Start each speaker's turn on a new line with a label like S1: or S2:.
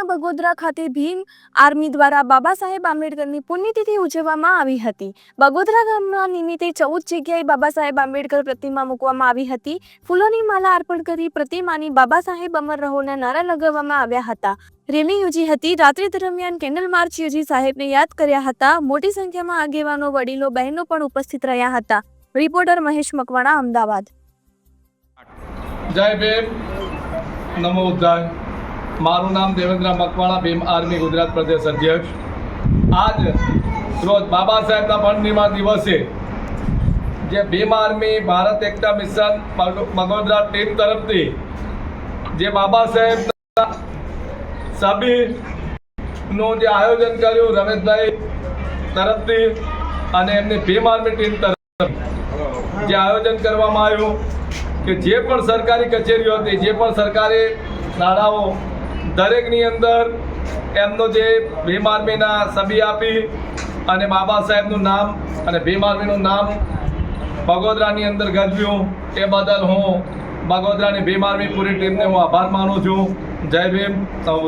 S1: તાલુકાના બગોદરા ખાતે ભીમ આર્મી દ્વારા બાબા સાહેબ આંબેડકરની પુણ્યતિથિ ઉજવવામાં આવી હતી. બગોદરા ગામના નિમિત્તે ચૌદ જગ્યાએ બાબા સાહેબ આંબેડકર પ્રતિમા મૂકવામાં આવી હતી. ફૂલોની માલા અર્પણ કરી પ્રતિમાની બાબા સાહેબ અમર રહોના નારા લગાવવામાં આવ્યા હતા. રેલી યોજી હતી. રાત્રિ દરમિયાન કેન્ડલ માર્ચ યોજી સાહેબને યાદ કર્યા હતા. મોટી સંખ્યામાં આગેવાનો, વડીલો, બહેનો પણ ઉપસ્થિત રહ્યા હતા. રિપોર્ટર મહેશ મકવાણા, અમદાવાદ.
S2: જય ભીમ. નમો ઉદ્ધાર. મારું નામ દેવેન્દ્ર મકવાણા, ભીમ આર્મી ગુજરાત પ્રદેશ અધ્યક્ષ. આજ રોજ બાબા સાહેબના પંડિમા દિવસે જે Bhim army, Bharat Ekta mission Magodara team તરફથી જે બાબા સાહેબ સભીનું જે આયોજન કર્યું રમેશભાઈ તરફથી અને એમની ભીમ આર્મી ટીમ તરફ જે આયોજન કરવામાં આવ્યું કે જે પણ સરકારી કચેરીઓ હતી, જે પણ સરકારી શાળાઓ દરેકની અંદર એમનો જે ભીમ આર્મીના સભી આપી અને બાબા સાહેબનું નામ અને ભીમ આર્મીનું નામ બગોદરાની અંદર ગજવ્યું. એ બદલ હું બગોદરાની ભીમ આર્મી પૂરી ટીમને હું આભાર માનું છું. જય ભીમ, સૌ